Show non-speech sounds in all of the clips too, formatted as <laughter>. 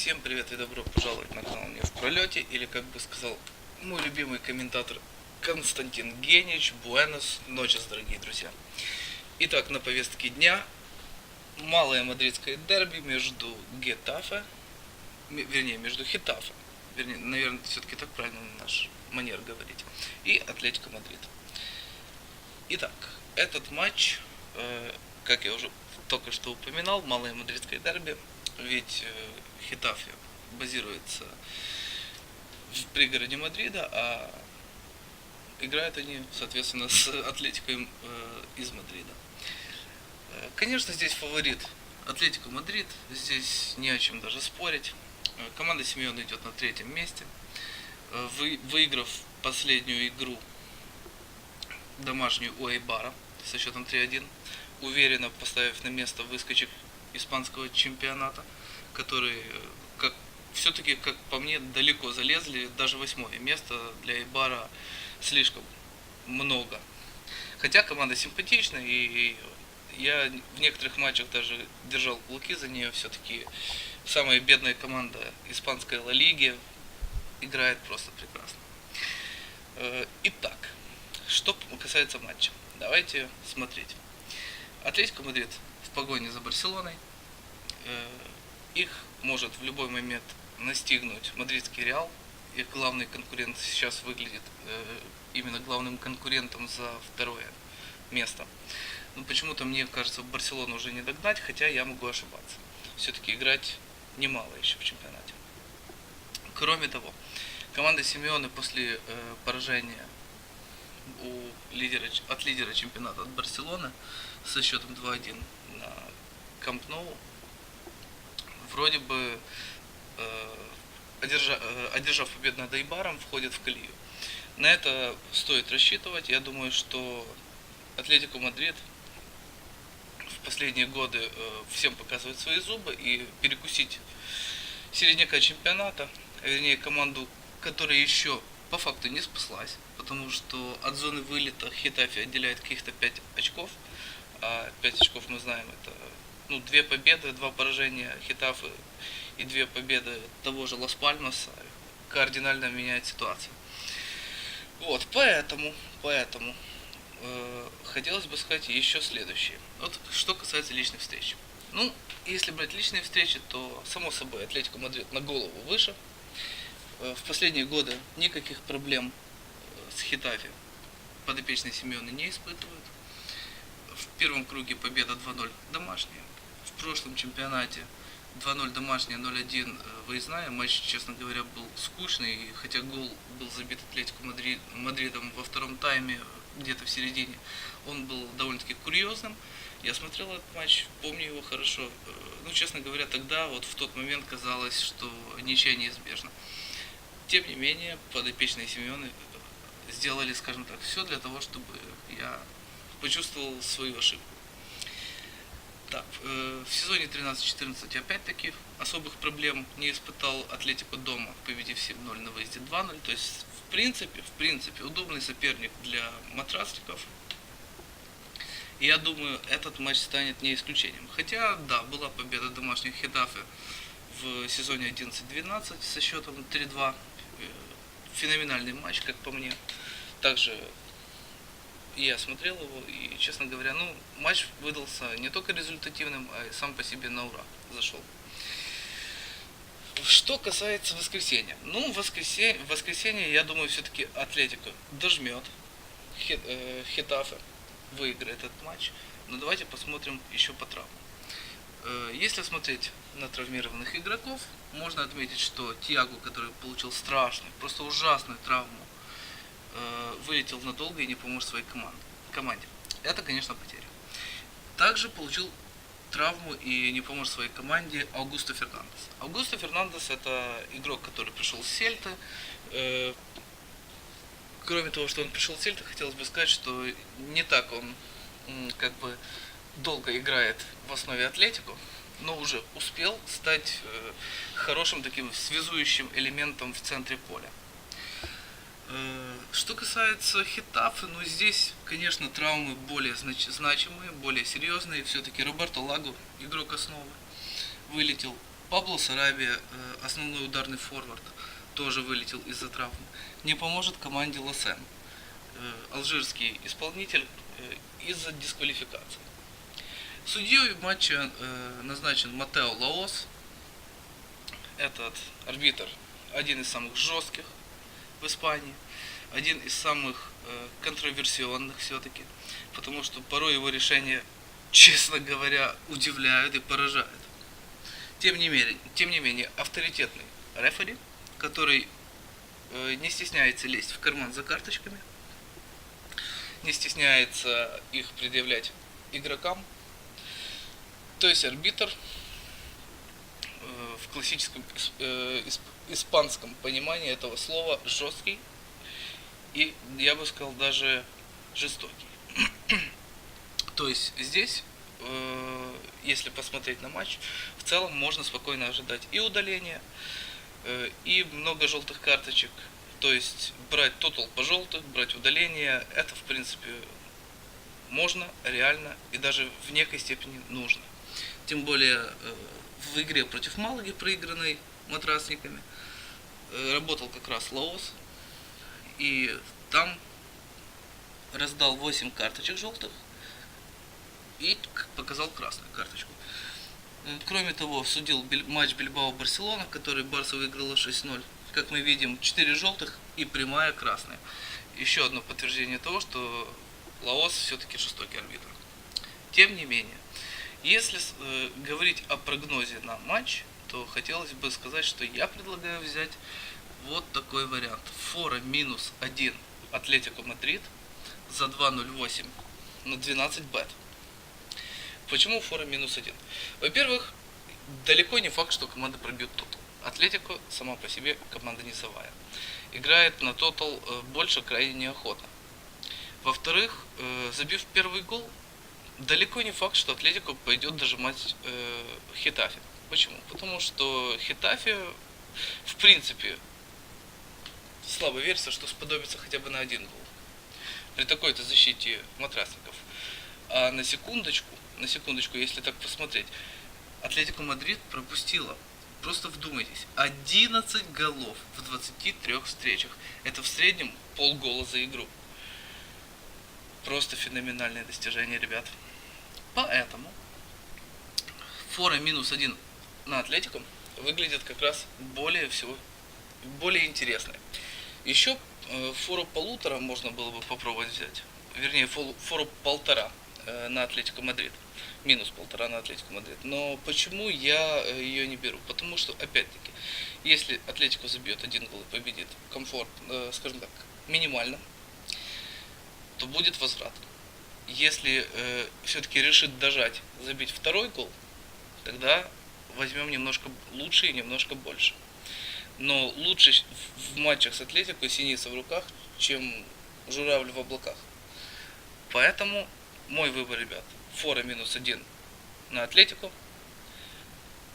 Всем привет и добро пожаловать на канал «Не в пролете» или, как бы сказал мой любимый комментатор Константин Генич, Буэнос ночес, дорогие друзья. Итак, на повестке дня малое мадридское дерби между Гетафе, вернее, между Хитафе, вернее, наверное, все-таки так правильно наш манер говорить, и Атлетико Мадрид. Итак, этот матч, э, как я уже только что упоминал, малое мадридское дерби, ведь э, Хитафе базируется в пригороде Мадрида, а играют они, соответственно, с Атлетикой э, из Мадрида. Э, Конечно, здесь фаворит Атлетико Мадрид, здесь не о чем даже спорить. Команда Симеона идет на третьем месте. Вы- выиграв последнюю игру домашнюю у Айбара со счетом 3-1, уверенно поставив на место выскочек испанского чемпионата, которые, э, как все-таки, как по мне, далеко залезли, даже восьмое место для Айбара слишком много. Хотя команда симпатичная, и я в некоторых матчах даже держал кулаки за нее. Все-таки самая бедная команда испанской Ла Лиги играет просто прекрасно. Э, Итак, что касается матча, давайте смотреть. Атлетико Мадрид в погоне за Барселоной. Э, Их может в любой момент настигнуть мадридский Реал. Их главный конкурент сейчас выглядит э, именно главным конкурентом за второе место. Но почему-то мне кажется, Барселону уже не догнать, хотя я могу ошибаться. Все-таки играть немало еще в чемпионате. Кроме того, команда Симеоны после э, поражения у лидера, от лидера чемпионата от Барселоны со счетом 2-1 на Камп Ноу вроде бы э, э, одержав победу над Айбаром, входит в колею. На это стоит рассчитывать. Я думаю, что Атлетико Мадрид в последние годы э, всем показывает свои зубы и перекусить середняка чемпионата, а вернее команду, которая еще по факту не спаслась, потому что от зоны вылета Хитафи отделяет каких-то 5 очков, а 5 очков мы знаем, это ну, две победы, два поражения Хитафы и две победы того же Лас Пальмаса кардинально меняет ситуацию. Вот, поэтому, поэтому э, хотелось бы сказать еще следующее. Вот что касается личных встреч. Ну, если брать личные встречи, то, само собой, Атлетико Мадрид на голову выше. Э, В последние годы никаких проблем э, с Хитафи подопечные Семены не испытывают. В первом круге победа 2-0 домашняя. В прошлом чемпионате 2-0 домашняя, 0-1 э, выездная. Матч, честно говоря, был скучный, хотя гол был забит Атлетико Мадрид, Мадридом во втором тайме, э, где-то в середине, он был довольно-таки курьезным. Я смотрел этот матч, помню его хорошо. Э, Ну, честно говоря, тогда, вот в тот момент казалось, что ничья неизбежна. Тем не менее, подопечные Семены сделали, скажем так, все для того, чтобы я почувствовал свою ошибку. Так, э, в сезоне 13-14 опять-таки особых проблем не испытал Атлетико дома, победив 7-0 на выезде 2-0. То есть, в принципе, в принципе, удобный соперник для матрасников. И я думаю, этот матч станет не исключением. Хотя, да, была победа домашних Хедафе в сезоне 11-12 со счетом 3-2. Э, Феноменальный матч, как по мне. Также я смотрел его, и, честно говоря, ну, матч выдался не только результативным, а и сам по себе на ура зашел. Что касается воскресенья. Ну, воскресенье, воскресенье я думаю, все-таки Атлетико дожмет Хе- э, Хетафе, выиграет этот матч. Но давайте посмотрим еще по травмам. Э, Если смотреть на травмированных игроков, можно отметить, что Тиаго, который получил страшную, просто ужасную травму, э, вылетел надолго и не поможет своей команде. команде. Это, конечно, потеря. Также получил травму и не поможет своей команде Аугусто Фернандес. Аугусто Фернандес это игрок, который пришел с Сельты. Э, Кроме того, что он пришел с Сельты, хотелось бы сказать, что не так он как бы долго играет в основе Атлетику, но уже успел стать э, хорошим таким связующим элементом в центре поля. Что касается Хитафы, ну здесь, конечно, травмы более знач- значимые, более серьезные. Все-таки Роберто Лаго, игрок основы, вылетел Пабло Сарабия, э, основной ударный форвард, тоже вылетел из-за травмы. Не поможет команде Лосен, э, алжирский исполнитель, э, из-за дисквалификации. Судьей матча назначен Матео Лаос. Этот арбитр один из самых жестких в Испании, один из самых э, контроверсионных все-таки, потому что порой его решения, честно говоря, удивляют и поражают. Тем не менее, тем не менее авторитетный рефери, который э, не стесняется лезть в карман за карточками, не стесняется их предъявлять игрокам. То есть арбитр э, в классическом ис- исп- испанском понимании этого слова жесткий и, я бы сказал, даже жестокий. <clears throat> То есть здесь, э, если посмотреть на матч, в целом можно спокойно ожидать и удаления, э, и много желтых карточек. То есть брать тотал по желтых, брать удаление, это в принципе можно, реально и даже в некой степени нужно. Тем более э, в игре против Малаги, проигранной матрасниками, э, работал как раз Лаос. И там раздал 8 карточек желтых и показал красную карточку. Кроме того, судил матч Бильбао-Барселона, который Барса выиграла 6-0. Как мы видим, 4 желтых и прямая красная. Еще одно подтверждение того, что Лаос все-таки жестокий арбитр. Тем не менее, если э, говорить о прогнозе на матч, то хотелось бы сказать, что я предлагаю взять вот такой вариант. Фора минус 1 Атлетико Мадрид за 2.08 на 12 бет. Почему фора минус 1? Во-первых, далеко не факт, что команда пробьет тотал. Атлетико сама по себе команда низовая. Играет на тотал э, больше крайне неохотно. Во-вторых, э, забив первый гол, далеко не факт, что Атлетико пойдет дожимать э, Хетафе. Почему? Потому что Хетафе, в принципе, слабо верится, что сподобится хотя бы на один гол. При такой-то защите матрасников. А на секундочку, на секундочку, если так посмотреть, Атлетико Мадрид пропустила, просто вдумайтесь, 11 голов в 23 встречах. Это в среднем полгола за игру. Просто феноменальное достижение, ребят. Поэтому фора минус один на Атлетико выглядит как раз более всего, более интересной. Еще э, фору полутора можно было бы попробовать взять. Вернее, фору полтора э, на Атлетико Мадрид. Минус полтора на Атлетико Мадрид. Но почему я э, ее не беру? Потому что, опять-таки, если Атлетико забьет один гол и победит комфорт, скажем так, минимально, то будет возврат. Если э, все-таки решит дожать, забить второй гол, тогда возьмем немножко лучше и немножко больше. Но лучше в- матчах с Атлетико синица в руках, чем журавль в облаках. Поэтому мой выбор, ребят, фора минус один на Атлетику.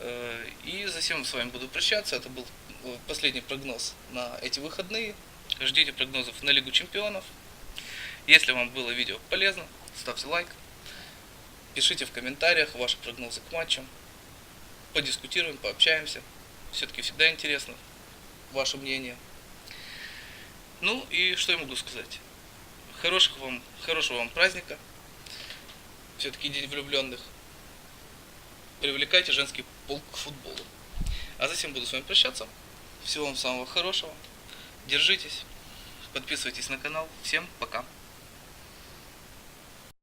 Э, И за всем с вами буду прощаться. Это был э, последний прогноз на эти выходные. Ждите прогнозов на Лигу Чемпионов. Если вам было видео полезно, ставьте лайк. Пишите в комментариях ваши прогнозы к матчам. Подискутируем, пообщаемся. Все-таки всегда интересно ваше мнение. Ну и что я могу сказать? Хороших вам, хорошего вам праздника. Все-таки День влюбленных. Привлекайте женский пол к футболу. А затем буду с вами прощаться. Всего вам самого хорошего. Держитесь. Подписывайтесь на канал. Всем пока.